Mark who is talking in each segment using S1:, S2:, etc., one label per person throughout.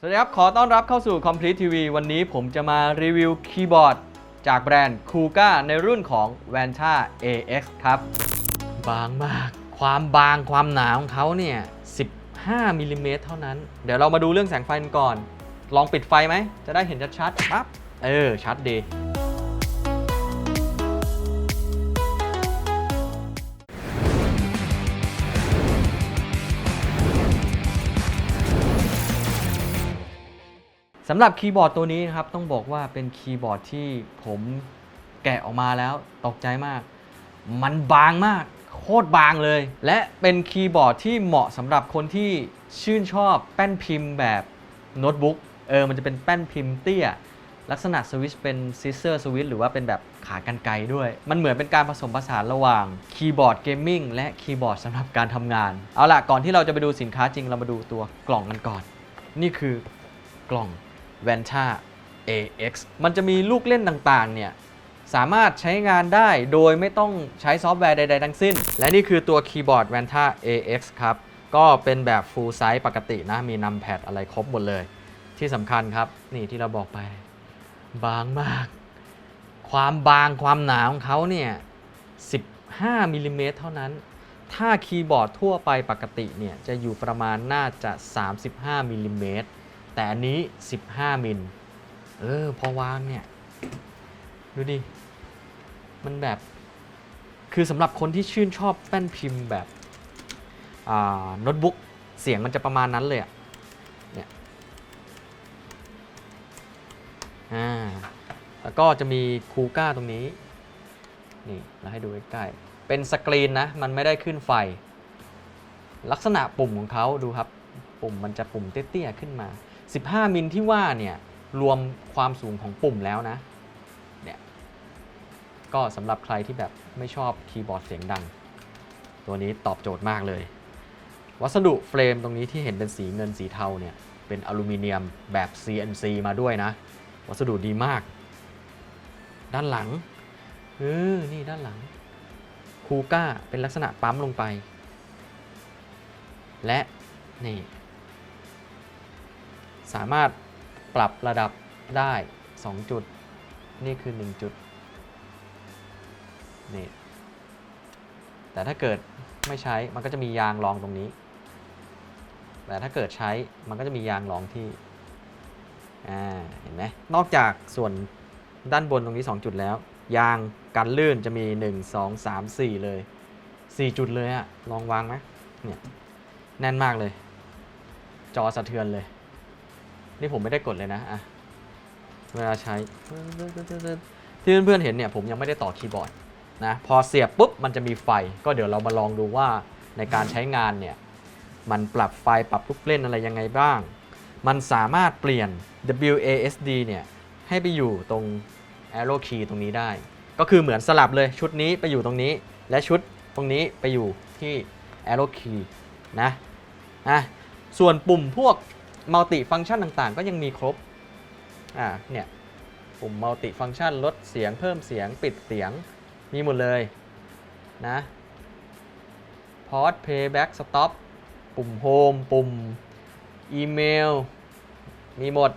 S1: สวัสดีครับ ขอต้อนรับเข้าสู่ Complete TV วันนี้ผมจะมารีวิวคีย์บอร์ด จากแบรนด์ Kuga ในรุ่นของ Vanta AX ครับ บางมาก ความบางความหนาของเขาเนี่ย 15มิลลิเมตรเท่านั้น เดี๋ยวเรามาดูเรื่องแสงไฟกันก่อน ลองปิดไฟไหม จะได้เห็นชัดๆปั๊บ เออ ชัดดีำหรับคีย์บอร์ดตัวนี้นะครับต้องบอกว่าเป็นคีย์บอร์ดที่ผมแกะออกมาแล้วตกใจมาก มันบางมาก โคตรบางเลย และเป็นคีย์บอร์ดที่เหมาะสำหรับคนที่ชื่นชอบแป้นพิมพ์แบบโน้ตบุ๊กเออมันจะเป็นแป้นพิมพ์เตี้ย ลักษณะสวิตช์เป็นซิสเซอร์สวิตช์หรือว่าเป็นแบบขากรรไกรด้วย มันเหมือนเป็นการผสมผสานระหว่างคีย์บอร์ดเกมมิ่งและคีย์บอร์ดสำหรับการทำงาน เอาล่ะ ก่อนที่เราจะไปดูสินค้าจริงเรามาดูตัวกล่องกันก่อน นี่คือกล่อง Vanta AX มันจะมีลูกเล่นต่างๆ เนี่ย สามารถใช้งานได้โดยไม่ต้องใช้ซอฟต์แวร์ใด ๆ ทั้งสิ้น และนี่คือตัวคีย์บอร์ด Vanta AX ครับ ก็เป็นแบบ full size ปกตินะ มีนัมแพดอะไรครบหมดเลย ที่สำคัญครับ นี่ที่เราบอกไป บางมาก ความบางความหนาของเขาเนี่ย 15มิลลิเมตรเท่านั้น ถ้าคีย์บอร์ดทั่วไปปกติเนี่ย จะอยู่ประมาณน่าจะ 35มิลลิเมตร แต่อันนี้ 15 มิล เออ พอวางเนี่ย ดูดิ มันแบบ คือสำหรับคนที่ชื่นชอบแป้นพิมพ์แบบโน้ตบุ๊ก เสียงมันจะประมาณนั้นเลยอะเนี่ยอ่า แล้วก็จะมีคูก้าตรงนี้ นี่ เราให้ดูใกล้ๆ เป็นสกรีนนะ มันไม่ได้ขึ้นไฟ ลักษณะปุ่มของเขาดูครับ ปุ่มมันจะปุ่มเตี้ยๆขึ้นมา 15 มิลที่ว่าเนี่ยรวมความสูงของปุ่มแล้วนะเนี่ยก็สำหรับใครที่แบบไม่ชอบคีย์บอร์ดเสียงดัง ตัวนี้ตอบโจทย์มากเลย วัสดุเฟรมตรงนี้ที่เห็นเป็นสีเงินสีเทาเนี่ยเป็นอลูมิเนียมแบบ CNC มาด้วยนะ วัสดุดีมาก ด้านหลังเออนี่ด้านหลังคูก้าเป็นลักษณะปั๊มลงไป และนี่ สามารถปรับระดับได้ 2 จุด นี่คือ 1 จุดนี่แต่ถ้าเกิดไม่ใช้มันก็จะมียางรองตรงนี้ แต่ถ้าเกิดใช้มันก็จะมียางรองที่อ่าเห็นไหมนอกจากส่วนด้านบนตรงนี้ 2 จุดแล้ว ยางกันลื่นจะมี 1 2 3 4 เลย 4 จุดเลยอะลองวางไหมเนี่ยแน่นมากเลย จอสะเทือนเลย นี่ผมไม่ได้กดเลยนะอะเวลาใช้ที่เพื่อนๆเห็นเนี่ยผมยังไม่ได้ต่อคีย์บอร์ดนะพอเสียบปุ๊บมันจะมีไฟ ก็เดี๋ยวเรามาลองดูว่าในการใช้งานเนี่ยมันปรับไฟปรับลูกเล่นอะไรยังไงบ้าง มันสามารถเปลี่ยน WASD เนี่ยให้ไปอยู่ตรง arrow key ตรงนี้ได้ ก็คือเหมือนสลับเลยชุดนี้ไปอยู่ตรงนี้ และชุดตรงนี้ไปอยู่ที่ arrow key นะอะส่วนปุ่มพวก multi function ต่างๆ ก็ยังมีครบ อ่า เนี่ยปุ่ม multi function ลดเสียงเพิ่มเสียงปิดเสียงมีหมดเลยนะ pause playback stop ปุ่ม home ปุ่มอีเมล มีหมด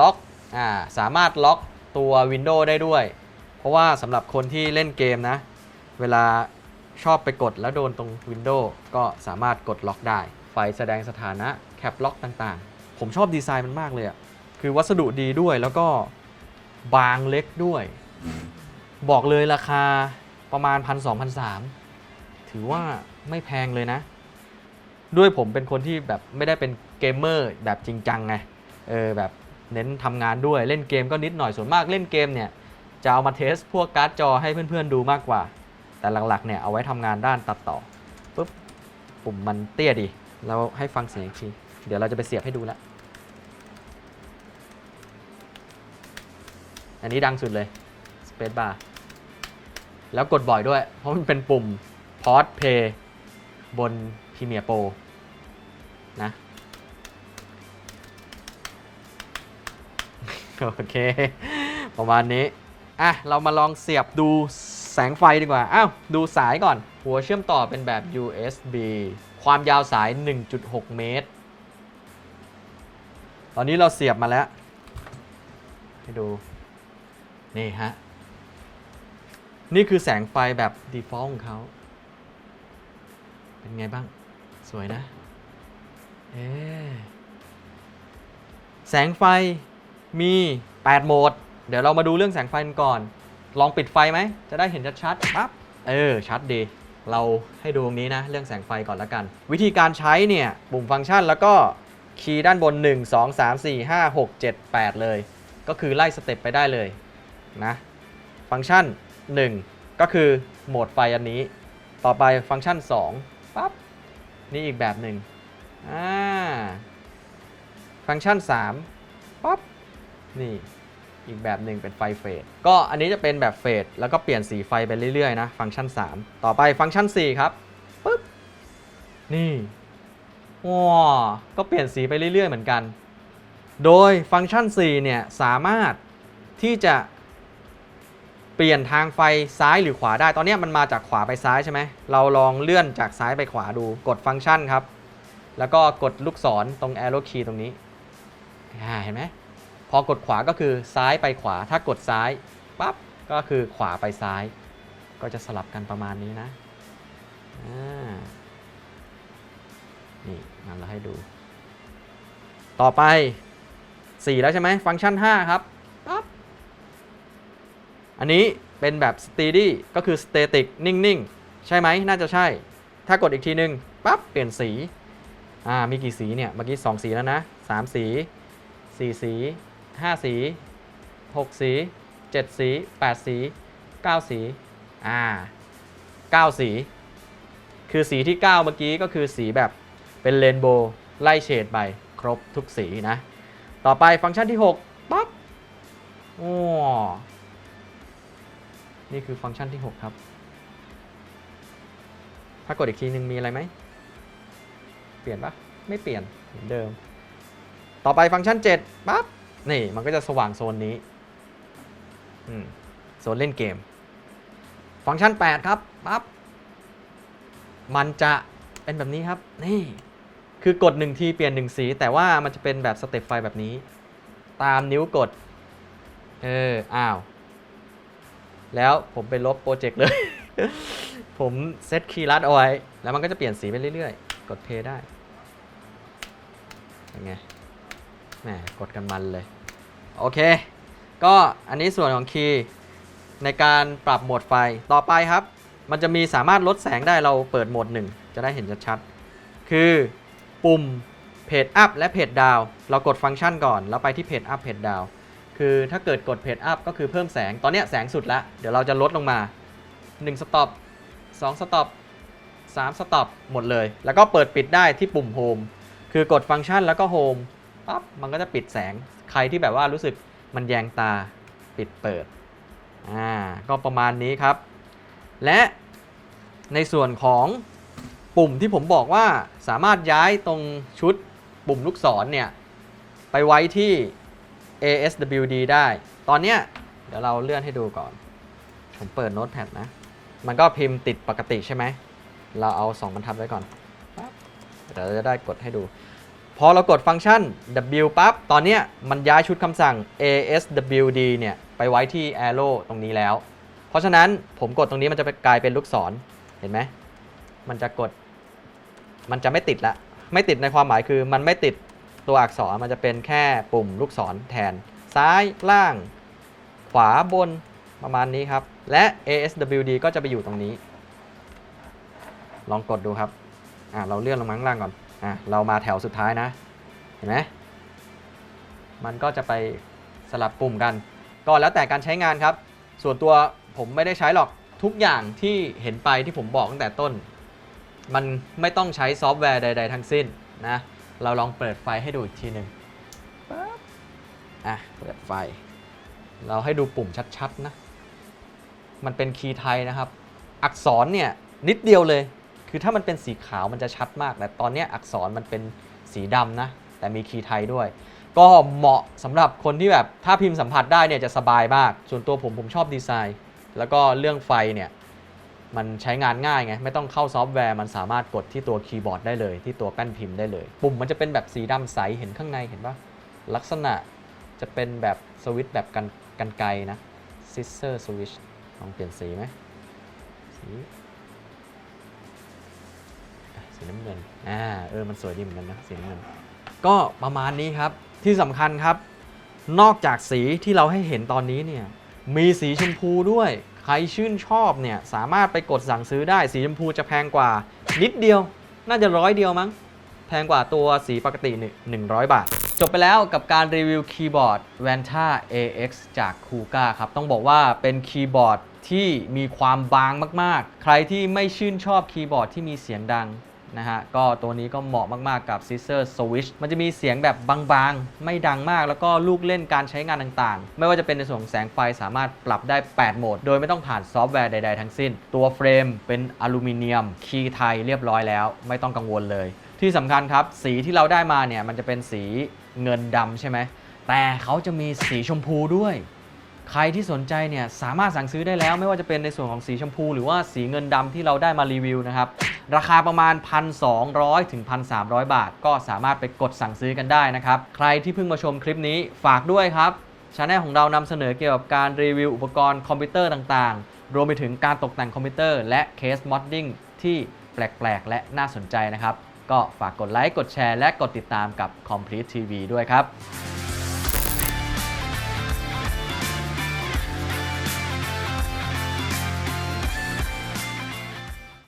S1: ล็อกอ่าสามารถล็อกตัว Windows ได้ด้วย เพราะว่าสำหรับคนที่เล่นเกมนะ เวลาชอบไปกดแล้วโดนตรง Windows ก็สามารถกดล็อกได้ ไฟแสดงสถานะแคปล็อกต่างๆ ผมชอบดีไซน์มันมากเลยอะคือวัสดุดีด้วยแล้วก็บางเล็กด้วย บอกเลยราคาประมาณ1 2 0 0 1,300ถือว่าไม่แพงเลยนะ ด้วยผมเป็นคนที่แบบไม่ได้เป็นเกมเมอร์แบบจริงจังไง เออแบบเน้นทำงานด้วยเล่นเกมก็นิดหน่อยส่วนมากเล่นเกมเนี่ย จะเอามาเทสพวกการ์ดจอให้เพื่อนๆดูมากกว่า แต่หลักๆเนี่ยเอาไว้ทำงานด้านตัดต่อปุ๊บปุ่มมันเตี้ยดี เราให้ฟังเสียงอีกที เดี๋ยวเราจะไปเสียบให้ดูแล้ว อันนี้ดังสุดเลย Space Bar แล้วกดบ่อยด้วย เพราะมันเป็นปุ่ม Pause Play บน Premiere Pro นะ โอเค ประมาณนี้ อะ เรามาลองเสียบดูแสงไฟดีกว่า อ้าว ดูสายก่อน หัวเชื่อมต่อเป็นแบบ USB ความยาวสาย 1.6 เมตรตตอนนี้เราเสียบมาแล้ว ให้ดู นี่ฮะ นี่คือแสงไฟแบบ default ของเขา เป็นไงบ้าง สวยนะ เอ๊แสงไฟมี 8 โหมด เดี๋ยวเรามาดูเรื่องแสงไฟกันก่อน ลองปิดไฟไหม จะได้เห็นชัดๆปั๊บ เออ ชัดดี เราให้ดูตรงนี้นะ เรื่องแสงไฟก่อนละกัน วิธีการใช้เนี่ย ปุ่มฟังก์ชันแล้วก็คีย์ด้านบน 1 2 3 4 5 6 7 8 เลย ก็คือไล่สเต็ปไปได้เลย นะฟังก์ชัน 1 ก็คือโหมดไฟอันนี้ ต่อไปฟังก์ชัน 2ปั๊บนี่อีกแบบหนึ่งอ่าฟังก์ชัน 3ปั๊บนี่อีกแบบหนึ่งเป็นไฟเฟดก็อันนี้จะเป็นแบบเฟดแล้วก็เปลี่ยนสีไฟไปเรื่อยๆนะฟังก์ชัน 3 ต่อไปฟังก์ชัน 4 ครับปึ๊บนี่ว้าก็เปลี่ยนสีไปเรื่อยๆเหมือนกัน โดยฟังก์ชัน 4 เนี่ย สามารถที่จะ เปลี่ยนทางไฟซ้ายหรือขวาได้ ตอนนี้มันมาจากขวาไปซ้ายใช่ไหม เราลองเลื่อนจากซ้ายไปขวาดู กดฟังก์ชันครับ แล้วก็กดลูกศรตรง arrow key ตรงนี้อ่าเห็นไหม พอกดขวาก็คือซ้ายไปขวา ถ้ากดซ้ายปั๊บ ก็คือขวาไปซ้าย ก็จะสลับกันประมาณนี้นะอ่านี่งั้นเราให้ดู ต่อไป 4 แล้วใช่ไหม ฟังก์ชัน 5 ครับ อันนี้เป็นแบบ steady ก็คือ static นิ่ง ๆ ใช่ไหมน่าจะใช่ ถ้ากดอีกทีนึงปั๊บเปลี่ยนสีอ่ามีกี่สีเนี่ย เมื่อกี้ 2 สีแล้วนะ 3 สี 4 สี 5 สี 6 สี 7 สี 8 สี 9 สีอ่า9 สี คือสีที่ 9 เมื่อกี้ก็คือสีแบบเป็นเรนโบว์ไล่เฉดไปครบทุกสีนะ ต่อไปฟังก์ชันที่ 6ปั๊บโอ้ นี่คือฟังก์ชันที่ 6 ครับ ถ้ากดอีกทีหนึ่งมีอะไรไหม เปลี่ยนปะไม่เปลี่ยนเหมือนเดิม ต่อไปฟังก์ชัน7ปั๊บ นี่มันก็จะสว่างโซนนี้ อืม โซนเล่นเกม ฟังก์ชัน 8 ครับปั๊บ มันจะเป็นแบบนี้ครับ นี่ คือกด1ทีเปลี่ยน 1 สี แต่ว่ามันจะเป็นแบบสเต็ปไฟแบบนี้ ตามนิ้วกด เออ อ้าว แล้วผมไปลบโปรเจกต์เลย ผมเซตคีย์ลัดเอาไว้ แล้วมันก็จะเปลี่ยนสีไปเรื่อยๆ กดเพย์ได้ยังไงแหมกดกันมันเลย โอเค ก็อันนี้ส่วนของคีย์ในการปรับโหมดไฟต่อไปครับ มันจะมีสามารถลดแสงได้เราเปิดโหมดหนึ่งจะได้เห็นชัดๆ คือปุ่มเพจอัพและเพจดาวเรากดฟังก์ชันก่อน แล้วไปที่เพจอัพเพจดาว คือถ้าเกิดกดเพจอัพก็คือเพิ่มแสง ตอนนี้แสงสุดแล้ว เดี๋ยวเราจะลดลงมา 1 สต็อป 2 สต็อป 3 สต็อป หมดเลย แล้วก็เปิดปิดได้ที่ปุ่มโฮม คือกดฟังก์ชันแล้วก็โฮม ปั๊บ มันก็จะปิดแสง ใครที่แบบว่ารู้สึกมันแยงตา ปิดเปิด อ่า ก็ประมาณนี้ครับ และในส่วนของปุ่มที่ผมบอกว่าสามารถย้ายตรงชุดปุ่มลูกศรเนี่ย ไปไว้ที่ ASWD ได้ ตอนเนี้ยเดี๋ยวเราเลื่อนให้ดูก่อน ผมเปิดโน้ตแพดนะ มันก็พิมพ์ติดปกติใช่ไหม เราเอา 2บรรทัดไว้ก่อนปั๊บเดี๋ยวเราจะได้กดให้ดู พอเรากดฟังก์ชัน W ปั๊บ ตอนเนี้ยมันย้ายชุดคำสั่ง ASWD เนี่ย ไปไว้ที่ arrow ตรงนี้แล้ว เพราะฉะนั้นผมกดตรงนี้มันจะกลายเป็นลูกศร เห็นไหม มันจะกด มันจะไม่ติดละ ไม่ติดในความหมายคือมันไม่ติด ตัวอักษรมันจะเป็นแค่ปุ่มลูกศรแทน ซ้ายล่าง ขวาบนประมาณนี้ครับ และ ASWD ก็จะไปอยู่ตรงนี้ ลองกดดูครับอ่าเราเลื่อนลงมาข้างล่างก่อนอะเรามาแถวสุดท้ายนะ เห็นไหมมันก็จะไปสลับปุ่มกัน ก็แล้วแต่การใช้งานครับ ส่วนตัวผมไม่ได้ใช้หรอกทุกอย่างที่เห็นไปที่ผมบอกตั้งแต่ต้น มันไม่ต้องใช้ซอฟต์แวร์ใด ๆ ทั้งสิ้นนะ เราลองเปิดไฟให้ดูอีกทีหนึ่งปั๊บอะ เปิดไฟ เราให้ดูปุ่มชัดๆนะ มันเป็นคีย์ไทยนะครับ อักษรเนี่ยนิดเดียวเลย คือถ้ามันเป็นสีขาวมันจะชัดมาก แต่ตอนเนี้ยอักษรมันเป็นสีดำนะ แต่มีคีย์ไทยด้วย ก็เหมาะสำหรับคนที่แบบถ้าพิมพ์สัมผัสได้เนี่ยจะสบายมาก ส่วนตัวผมผมชอบดีไซน์ แล้วก็เรื่องไฟเนี่ย มันใช้งานง่ายไง ไม่ต้องเข้าซอฟต์แวร์มันสามารถกดที่ตัวคีย์บอร์ดได้เลย ที่ตัวแป้นพิมพ์ได้เลย ปุ่มมันจะเป็นแบบสีดำใสเห็นข้างในเห็นปะลักษณะจะเป็นแบบสวิตช์แบบกันกันไกลนะ scissor switch ลองเปลี่ยนสีไหมสีสีน้ำเงินอ่าเออมันสวยดีเหมือนกันนะสีน้ำเงินก็ประมาณนี้ครับที่สำคัญครับ นอกจากสีที่เราให้เห็นตอนนี้เนี่ยมีสีชมพูด้วย ครชื่นชอบเนี่ยสามารถไปกดสั่งซื้อได้สีชมพูจะแพงกว่านิดเดียว น่าจะร้อยเดียวมั้ง แพงกว่าตัวสีปกติหนึ่ง100 บาท จบไปแล้วกับการรีวิวคีย์บอร์ด Vanta AX จาก Kuga ครับ ต้องบอกว่าเป็นคีย์บอร์ดที่มีความบางมาก ๆ ใครที่ไม่ชื่นชอบคีย์บอร์ดที่มีเสียงดัง นะฮะ ก็ตัวนี้ก็เหมาะมากๆกับ Scissor Switch มันจะมีเสียงแบบบางๆ ไม่ดังมากแล้วก็ลูกเล่นการใช้งานต่างๆ ไม่ว่าจะเป็นในส่วนของแสงไฟสามารถปรับได้ 8 โหมด โดยไม่ต้องผ่านซอฟต์แวร์ใดๆทั้งสิ้น ตัวเฟรมเป็นอลูมิเนียม คีย์ไทยเรียบร้อยแล้ว ไม่ต้องกังวลเลย ที่สำคัญครับ สีที่เราได้มาเนี่ยมันจะเป็นสีเงินดำใช่ไหมแต่เขาจะมีสีชมพูด้วย ใครที่สนใจเนี่ยสามารถสั่งซื้อได้แล้ว ไม่ว่าจะเป็นในส่วนของสีชมพู หรือว่าสีเงินดำที่เราได้มารีวิวนะครับราคาประมาณ 1,200 ถึง 1,300 บาท ก็สามารถไปกดสั่งซื้อกันได้นะครับ ใครที่เพิ่งมาชมคลิปนี้ฝากด้วยครับช anel ของเรานำเสนอเกี่ยวกับการรีวิวอุปกรณ์คอมพิวเตอร์ต่างๆ รวมไปถึงการตกแต่งคอมพิวเตอร์ และเคสมอดดิ้งที่แปลกๆ และน่าสนใจนะครับ ก็ฝากกดไลค์ กดแชร์ และกดติดตามกับ Complete TV ด้วยครับ